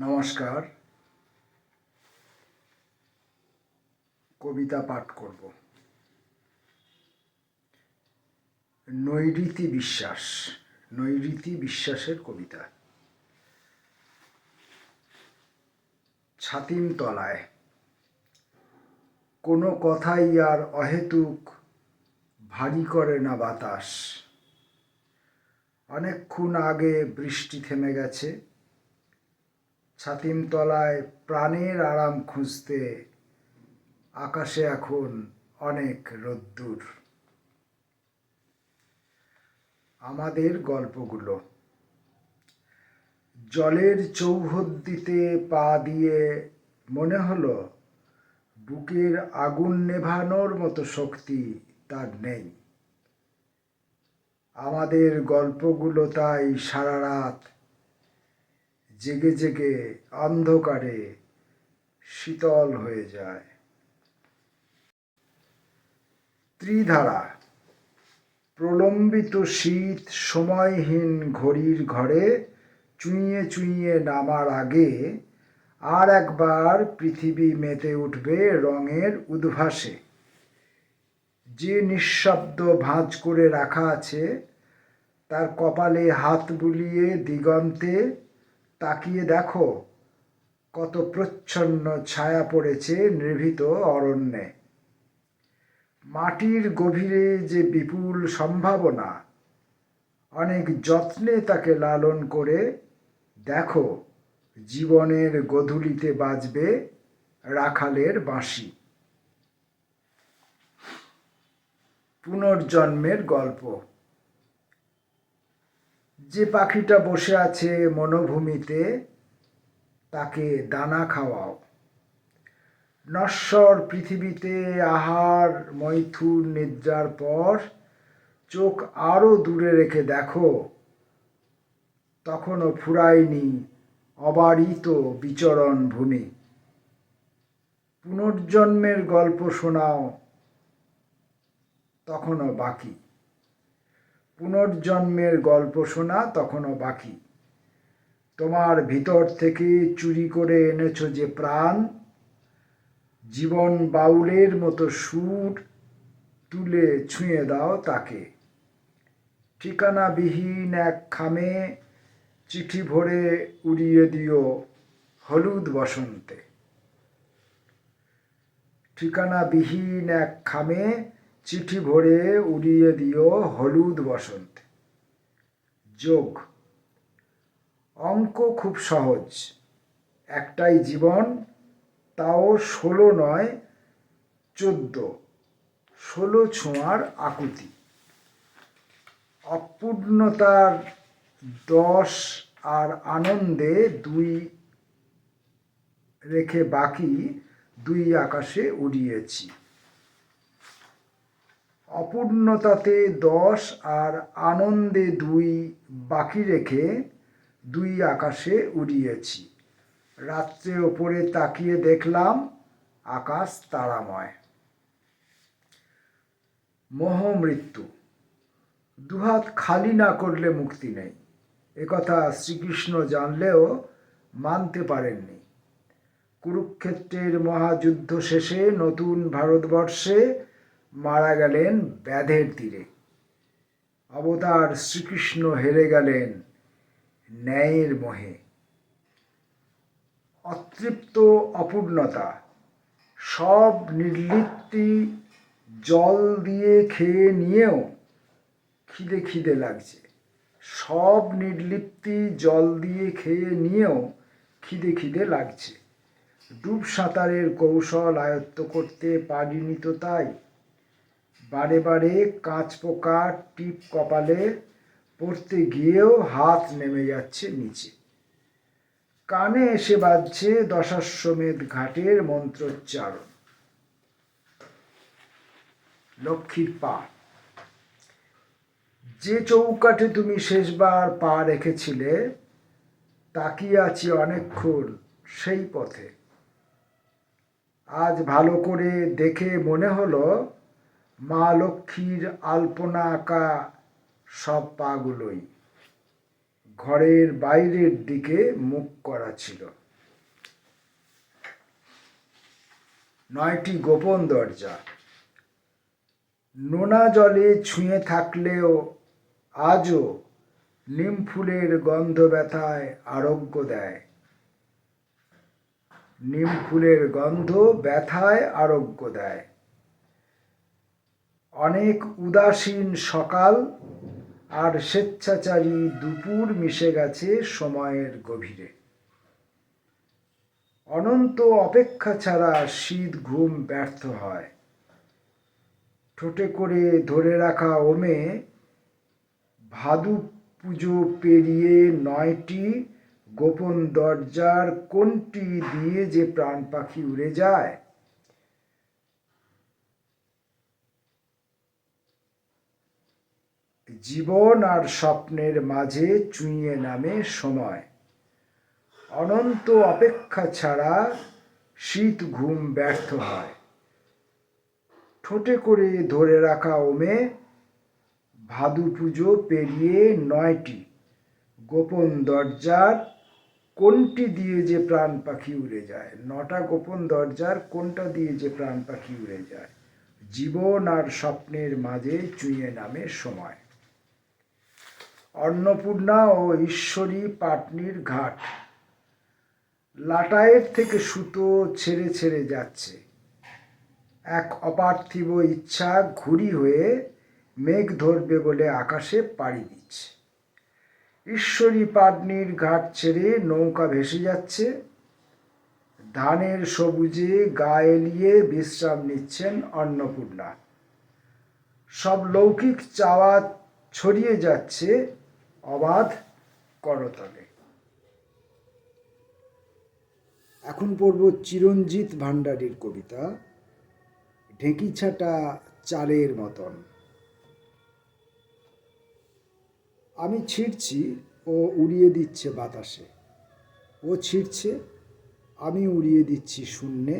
নমস্কার। কবিতা পাঠ করব। নৈরীতি বিশ্বাস নৈরীতি বিশ্বাসের কবিতা। ছাতিম তলায়, কোনো কথাই আর অহেতুক ভারী করে না বাতাস। অনেকক্ষণ আগে বৃষ্টি থেমে গেছে। ছাতিম তলায় প্রাণের আরাম খুঁজতে আকাশে এখন অনেক রোদ্দুর। আমাদের গল্পগুলো। জলের চৌহদ্দিতে পা দিয়ে মনে হলো, বুকের আগুন নেভানোর মতো শক্তি তার নেই। আমাদের গল্পগুলো তাই সারা রাত জেগে জেগে অন্ধকারে শীতল হয়ে যায়। ত্রিধারা, প্রলম্বিত শীত সময়হীন ঘড়ির ঘরে চুইয়ে চুইয়ে নামার আগে আর একবার পৃথিবী মেতে উঠবে রঙের উদ্ভাসে। যে নিঃশব্দ ভাঁজ করে রাখা আছে, তার কপালে হাত বুলিয়ে দিগন্তে তাকিয়ে দেখো, কত প্রচ্ছন্ন ছায়া পড়েছে নিভৃত অরণ্যে। মাটির গভীরে যে বিপুল সম্ভাবনা, অনেক যত্নে তাকে লালন করে দেখো, জীবনের গধূলিতে বাজবে রাখালের বাঁশি। পুনর্জন্মের গল্প। যে পাখিটা বসে আছে মনোভূমিতে, তাকে দানা খাওয়াও। নশ্বর পৃথিবীতে আহার, মৈথুন নিদ্রার পর চোখ আরও দূরে রেখে দেখো, তখনও ফুরায়নি অবারিত বিচরণ ভূমি। পুনর্জন্মের গল্প শোনাও, তখনও বাকি। পুনর্জন্মের গল্প শোনা তখনও বাকি। তোমার ভিতর থেকে চুরি করে এনেছো যে প্রাণ, জীবন বাউলের মতো সুর তুলে ছুঁয়ে দাও তাকে। ঠিকানাবিহীন এক খামে চিঠি ভরে উড়িয়ে দিও হলুদ বসন্তে। ঠিকানাবিহীন এক খামে চিঠি ভরে উড়িয়ে দিও হলুদ বসন্ত। যোগ। অঙ্ক খুব সহজ। একটাই জীবন, তাও ষোলো নয়, চোদ্দ। ষোলো ছোঁয়ার আকুতি। অপূর্ণতার দশ আর আনন্দে দুই রেখে বাকি দুই আকাশে উড়িয়েছি। অপূর্ণতাতে দশ আর আনন্দে দুই বাকি রেখে দুই আকাশে উড়িয়েছি। রাত্রে ওপরে তাকিয়ে দেখলাম আকাশ তারাময়। মোহ মৃত্যু। দুহাত খালি না করলে মুক্তি নেই। একথা শ্রীকৃষ্ণ জানলেও মানতে পারেননি। কুরুক্ষেত্রের মহাযুদ্ধ শেষে নতুন ভারতবর্ষে মারা গেলেন ব্যাধের তীরে। অবতার শ্রীকৃষ্ণ হেরে গেলেন ন্যায়ের মোহে। অতৃপ্ত অপূর্ণতা, সব নির্লিপ্তি জল দিয়ে খেয়ে নিয়েও খিদে খিদে লাগছে। সব নির্লিপ্তি জল দিয়ে খেয়ে নিয়েও খিদে খিদে লাগছে। ডুব সাঁতারের কৌশল আয়ত্ত করতে পারিনি তো তাই বারে বারে কাঁচ পোকা, টিপ কপালে পড়তে গিয়েও হাত নেমে যাচ্ছে নিচে। কানে এসে বাজছে দশাশ্বমেধ ঘাটের মন্ত্রোচ্চারণ। লক্ষ্মীর পা। যে চৌকাঠে তুমি শেষবার পা রেখেছিলে, তাকিয়ে আছি অনেকক্ষণ সেই পথে। আজ ভালো করে দেখে মনে হলো মা লক্ষ্মীর আলপনা আঁকা সব পাগুলোই। ঘরের বাইরের দিকে মুখ করা ছিল। নয়টি গোপন দরজা। নোনা জলে ছুঁয়ে থাকলেও আজও নিম ফুলের গন্ধ ব্যথায় আরোগ্য দেয়। নিম ফুলের গন্ধ ব্যথায় আরোগ্য দেয়। অনেক উদাসীন সকাল আর স্বেচ্ছাচারী দুপুর মিশে গেছে সময়ের গভীরে। অনন্ত অপেক্ষা ছাড়া শীত ঘুম ব্যর্থ হয়। ঠোঁটে করে ধরে রাখা ওমে ভাদু পুজো পেরিয়ে নয়টি গোপন দরজার কোনটি দিয়ে যে প্রাণ পাখি উড়ে যায়? জীবন আর স্বপ্নের মাঝে চুইয়ে নামে সময়। অনন্ত অপেক্ষা ছাড়া শীত ঘুম ব্যর্থ হয়। ঠোঁটে করে ধরে রাখা ওমে ভাদু পুজো পেরিয়ে নয়টি। গোপন দরজার কোনটি দিয়ে যে প্রাণ পাখি উড়ে যায়? নটা গোপন দরজার কোনটা দিয়ে যে প্রাণ পাখি উড়ে যায়? জীবন আর স্বপ্নের মাঝে চুইয়ে নামে সময়। অন্নপূর্ণা ও ঈশ্বরী পাটনির ঘাট। লাটায়ের থেকে সুতো ছেড়ে ছেড়ে যাচ্ছে। এক অপার্থিব ইচ্ছা ঘুরি হয়ে মেঘ ধরবে বলে আকাশে পাড়ি দিচ্ছে। ঈশ্বরী পাটনির ঘাট ছেড়ে নৌকা ভেসে যাচ্ছে। ধানের সবুজে গা এলিয়ে বিশ্রাম নিচ্ছেন অন্নপূর্ণা। সব লৌকিক চাওয়া ছড়িয়ে যাচ্ছে। অবাধ করতলে এখন পড়ব চিরঞ্জিত ভান্ডারীর কবিতা ঢেঁকি ছাটা চালের মতন। আমি ছিঁড়ছি ও উড়িয়ে দিচ্ছে বাতাসে। ও ছিঁড়ছে, আমি উড়িয়ে দিচ্ছি শূন্যে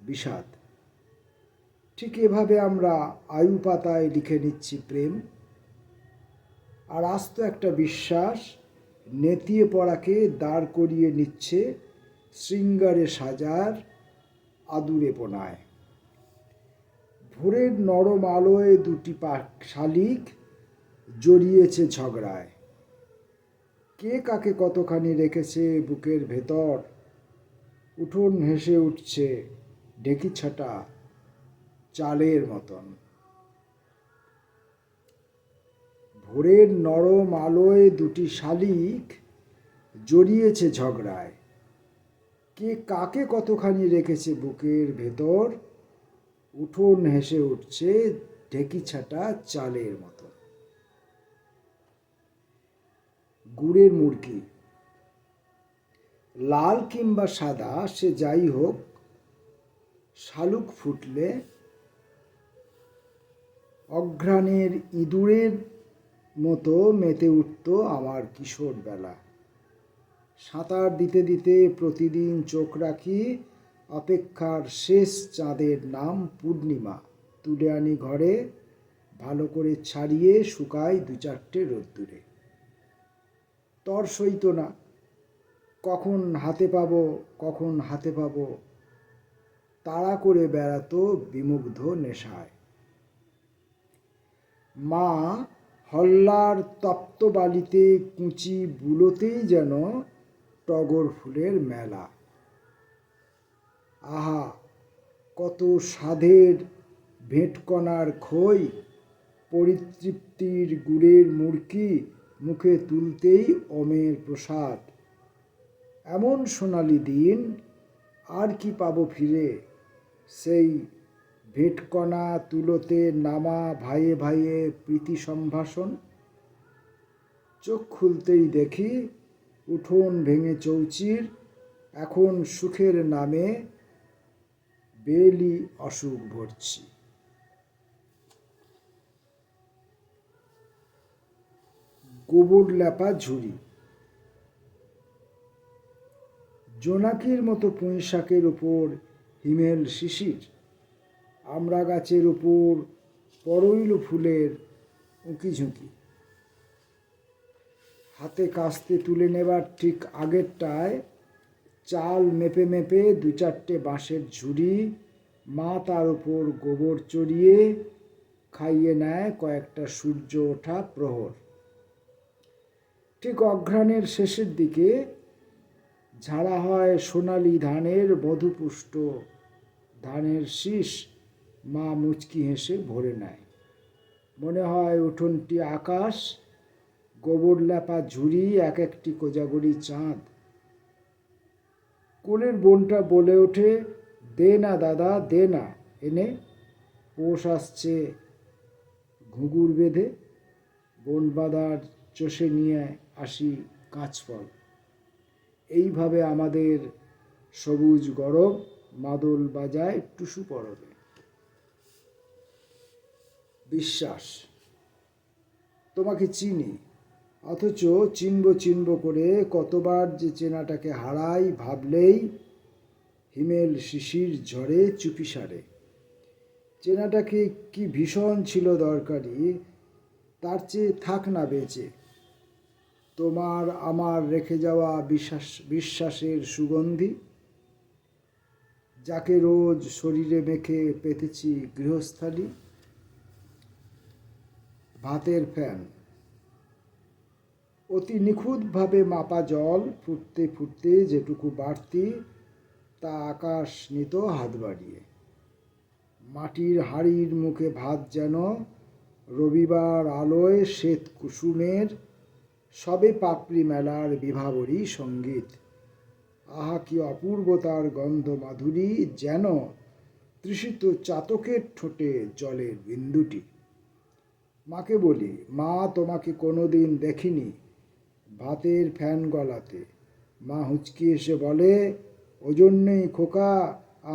বিষাদ। ঠিক এভাবে আমরা আয়ু পাতায় লিখে নিচ্ছি প্রেম। আর আস্ত একটা বিশ্বাস নেতিয়ে পড়াকে দাঁড় করিয়ে নিচ্ছে শৃঙ্গারে সাজার আদুরে পোনায়। ভোরের নরম আলোয় দুটি শালিক জড়িয়েছে ঝগড়ায়। কে কাকে কতখানি রেখেছে বুকের ভেতর? উঠোন হেসে উঠছে ঢেকি ছাটা চালের মতন। ভোরের নরম আলোয় দুটি শালিক জড়িয়েছে ঝগড়ায়। কে কাকে কতখানি রেখেছে বুকের ভেতর? উঠোন হেসে উঠছে ঢেকি ছাটা চালের মতো। গুড়ের মুরগি। লাল কিংবা সাদা, সে যাই হোক, শালুক ফুটলে অঘ্রাণের ইঁদুরের মতো মেতে উঠত আমার কিশোর বেলা। সাঁতার দিতে দিতে প্রতিদিন চোখ রাখি অপেক্ষার শেষ চাঁদের নাম পূর্ণিমা। তুলে আনি ঘরে ভালো করে ছাড়িয়ে শুকাই দু চারটে রোদ্দুরে। তর সইত না, কখন হাতে পাবো, কখন হাতে পাবো। তাড়া করে বেড়াতো বিমুগ্ধ নেশায়। মা হল্লার তপ্ত বালিতে কুচি বুলোতেই যেন টগর ফুলের মেলা। আহা, কত সাধের ভেটকণার খই! পরিতৃপ্তির গুড়ের মুরকি মুখে তুলতেই অমের প্রসাদ। এমন সোনালি দিন আর কি পাবো ফিরে? সেই ভেটকণা তুলোতে নামা ভাইয়ে ভাইয়ে প্রীতি সম্ভাষণ। চোখ খুলতেই দেখি উঠোন ভেঙে চৌচির, এখন সুখের নামে বেলি অসুখ ভরছি। গোবর ল্যাপা ঝুড়ি। জোনাকির মতো পুঁইশাকের উপর হিমেল শিশির। আমড়া গাছের উপর পরইল ফুলের উঁকি ঝুঁকি হাতে কাস্তে তুলে নেবার ঠিক আগেরটায় চাল মেপে মেপে দু চারটে বাঁশের ঝুড়ি মা তার উপর গোবর চড়িয়ে খাইয়ে নেয় কয়েকটা সূর্য ওঠা প্রহর। ঠিক অঘ্রাণের শেষের দিকে ঝাড়া হয় সোনালি ধানের, মধুপুষ্ট ধানের শীষ মা মুচকি হেসে ভরে নেয়। মনে হয় উঠোনটি আকাশ গোবর ল্যাপা ঝুড়ি এক একটি কোজাগরি চাঁদ। কোলের বোনটা বলে ওঠে, দে না দাদা, দে না। এনে পোষ আসছে ঘুঘুর বেঁধে। বন বাঁধার চষে নিয়ে আসি কাঁচফল। এইভাবে আমাদের সবুজ গরম, মাদল বাজায় টুসু পরবে। বিশ্বাস। তোমাকে চিনি, অথচ চিনব চিনব করে কতবার যে চেনাটাকে হারাই ভাবলেই হিমেল শিশির ঝড়ে চুপি সারে চেনাটাকে কি ভীষণ ছিল দরকারি, তার চেয়ে থাক না বেঁচে। তোমার আমার রেখে যাওয়া বিশ্বাস, বিশ্বাসের সুগন্ধি, যাকে রোজ শরীরে মেখে পেতেছি গৃহস্থালী ভাতের ফ্যান। অতি নিখুঁতভাবে মাপা জল ফুটতে ফুটতে যেটুকু বাড়তি, তা আকাশ নিত হাত বাড়িয়ে। মাটির হাড়ির মুখে ভাত যেন রবিবার আলোয় শ্বেত কুসুমের, সবে পাপড়ি মেলার বিভাবরী সংগীত। আহা কি অপূর্বতার গন্ধ মাধুরী যেন তৃষিত চাতকের ঠোঁটে জলের বিন্দুটি। মাকে বলি, মা তোমাকে কোনো দিন দেখিনি ভাতের ফ্যান গলাতে। মা হুচকি এসে বলে ওজন নেই খোকা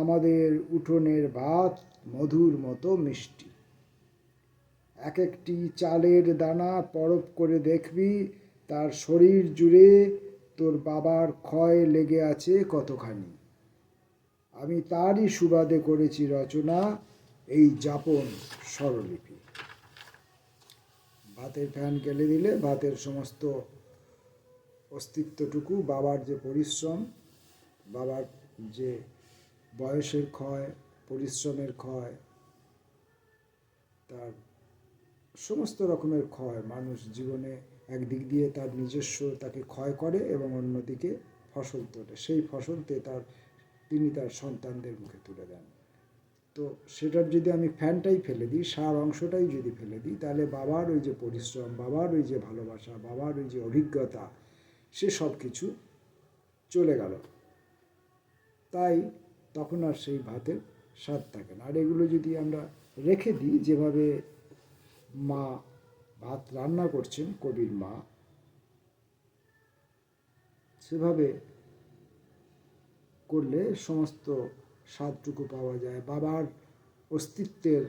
আমাদের উঠোনের ভাত মধুর মতো মিষ্টি। এক একটি চালের দানা পরব করে দেখবি, তার শরীর জুড়ে তোর বাবার ক্ষয় লেগে আছে কতখানি। আমি তারই সুবাদে করেছি রচনা, এই যাপন স্বরলিপি। ভাতের ফ্যান গেলে দিলে ভাতের সমস্ত অস্তিত্বটুকু, বাবার যে পরিশ্রম, বাবার যে বয়সের ক্ষয়, পরিশ্রমের ক্ষয়, তার সমস্ত রকমের ক্ষয়, মানুষ জীবনে একদিক দিয়ে তার নিজস্ব তাকে ক্ষয় করে এবং অন্যদিকে ফসল তোলে। সেই ফসলতে তার, তিনি তার সন্তানদের মুখে তুলে দেন। তো সেটার যদি আমি ফ্যানটাই ফেলে দিই, সার অংশটাই যদি ফেলে দিই, তাহলে বাবার ওই যে পরিশ্রম, বাবার ওই যে ভালোবাসা, বাবার ওই যে অভিজ্ঞতা, সে সব কিছু চলে গেল। তাই তখন আর সেই ভাতের স্বাদ থাকে না। আর এগুলো যদি আমরা রেখে দিই, যেভাবে মা ভাত রান্না করছেন, কবির মা, সেভাবে করলে সমস্ত স্বাদটুকু পাওয়া যায়। বাবার অস্তিত্বের,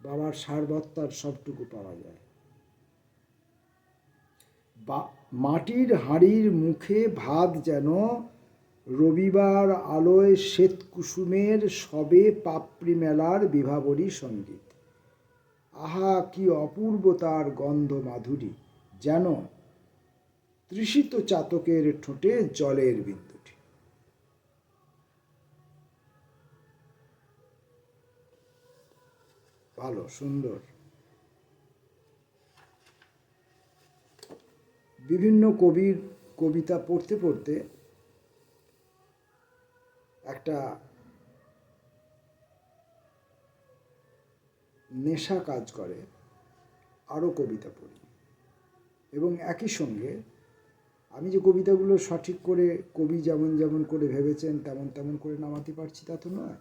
বাবার সারবত্তার সবটুকু পাওয়া যায়। মাটির হাঁড়ির মুখে ভাত যেন রবিবার আলোয় শ্বেত কুসুমের সবে পাপড়ি মেলার বিভাবরী সংগীত। আহা, কি অপূর্বতার গন্ধ মাধুরী, যেন তৃষিত চাতকের ঠোঁটে জলের বিন্দুটি ভালো, সুন্দর। বিভিন্ন কবির কবিতা পড়তে পড়তে একটা নেশা কাজ করে, আরও কবিতা পড়ি। এবং একই সঙ্গে আমি যে কবিতাগুলো সঠিক করে কবি যেমন যেমন করে ভেবেছেন, তেমন তেমন করে নামাতে পারছি তা তো নয়।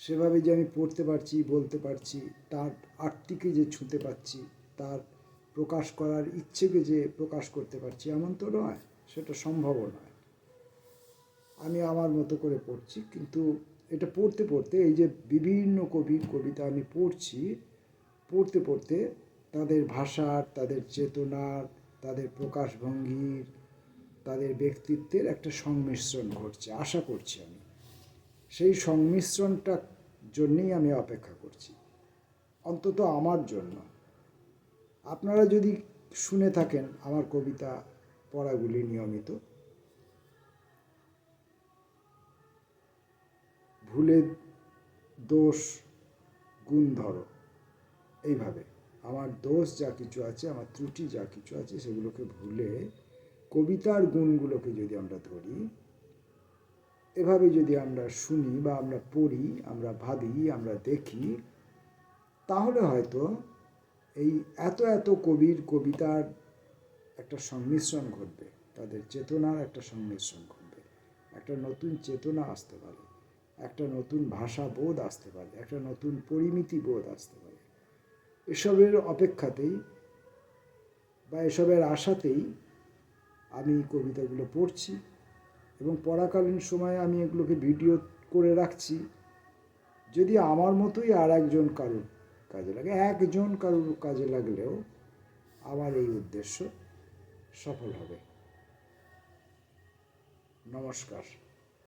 সেভাবে যে আমি পড়তে পারছি, বলতে পারছি, তার আর্টটিকে যে ছুঁতে পারছি তার প্রকাশ করার ইচ্ছেকে যে প্রকাশ করতে পারছি, এমন তো নয়, সেটা সম্ভবও নয়। আমি আমার মতো করে পড়ছি, কিন্তু এটা পড়তে পড়তে, এই যে বিভিন্ন কবির কবিতা আমি পড়ছি, পড়তে পড়তে তাদের ভাষার, তাদের চেতনার, তাদের প্রকাশভঙ্গির, তাদের ব্যক্তিত্বের একটা সংমিশ্রণ ঘটছে, আশা করছি আমি। সেই সংমিশ্রণটার জন্যেই আমি অপেক্ষা করছি। অন্তত আমার জন্য। আপনারা যদি শুনে থাকেন আমার কবিতা পড়াগুলি নিয়মিত। ভুলে দোষ, গুণ ধরো। এইভাবে। আমার দোষ যা কিছু আছে, আমার ত্রুটি যা কিছু আছে, সেগুলোকে ভুলে কবিতার গুণগুলোকে যদি আমরা ধরি এভাবে যদি আমরা শুনি বা আমরা পড়ি, আমরা ভাবি, আমরা দেখি, তাহলে হয়তো এই এত এত কবির কবিতার একটা সংমিশ্রণ ঘটবে, তাদের চেতনার একটা সংমিশ্রণ ঘটবে, একটা নতুন চেতনা আসতে পারে, একটা নতুন ভাষা বোধ আসতে পারে, একটা নতুন পরিমিতি বোধ আসতে পারে। এসবের অপেক্ষাতেই বা এসবের আশাতেই আমি কবিতাগুলো পড়ছি। এবং পড়াকালীন সময়ে আমি এগুলোকে ভিডিও করে রাখছি। যদি আমার মতোই আর একজন কারুর কাজে লাগে, একজন কারুর কাজে লাগলেও আমার এই উদ্দেশ্য সফল হবে। নমস্কার।